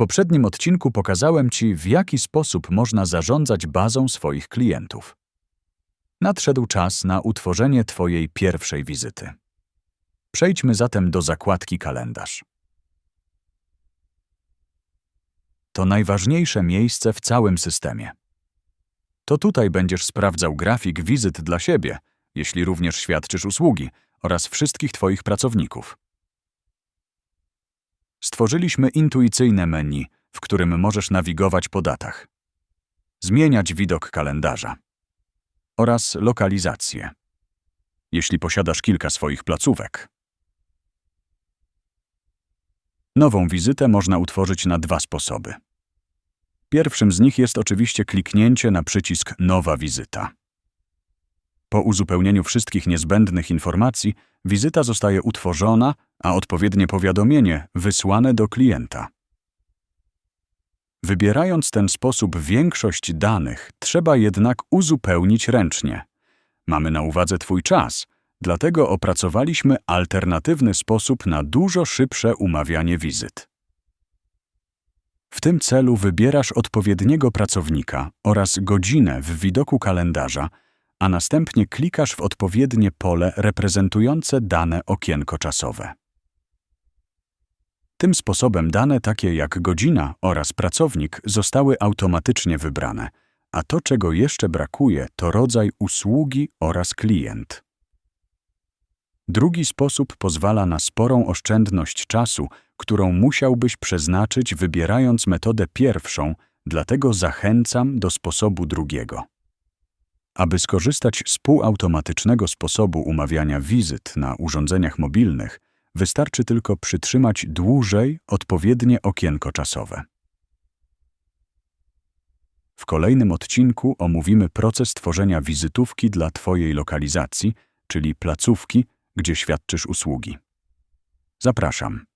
poprzednim odcinku pokazałem Ci, w jaki sposób można zarządzać bazą swoich klientów. Nadszedł czas na utworzenie Twojej pierwszej wizyty. Przejdźmy zatem do zakładki kalendarz. To najważniejsze miejsce w całym systemie. To tutaj będziesz sprawdzał grafik wizyt dla siebie, jeśli również świadczysz usługi, oraz wszystkich Twoich pracowników. Stworzyliśmy intuicyjne menu, w którym możesz nawigować po datach, zmieniać widok kalendarza oraz lokalizację, jeśli posiadasz kilka swoich placówek. Nową wizytę można utworzyć na dwa sposoby. Pierwszym z nich jest oczywiście kliknięcie na przycisk Nowa wizyta. Po uzupełnieniu wszystkich niezbędnych informacji, wizyta zostaje utworzona, a odpowiednie powiadomienie wysłane do klienta. Wybierając ten sposób większość danych, trzeba jednak uzupełnić ręcznie. Mamy na uwadze Twój czas, dlatego opracowaliśmy alternatywny sposób na dużo szybsze umawianie wizyt. W tym celu wybierasz odpowiedniego pracownika oraz godzinę w widoku kalendarza, a następnie klikasz w odpowiednie pole reprezentujące dane okienko czasowe. Tym sposobem dane takie jak godzina oraz pracownik zostały automatycznie wybrane, a to, czego jeszcze brakuje, to rodzaj usługi oraz klient. Drugi sposób pozwala na sporą oszczędność czasu, którą musiałbyś przeznaczyć wybierając metodę pierwszą, dlatego zachęcam do sposobu drugiego. Aby skorzystać z półautomatycznego sposobu umawiania wizyt na urządzeniach mobilnych, wystarczy tylko przytrzymać dłużej odpowiednie okienko czasowe. W kolejnym odcinku omówimy proces tworzenia wizytówki dla Twojej lokalizacji, czyli placówki, gdzie świadczysz usługi. Zapraszam.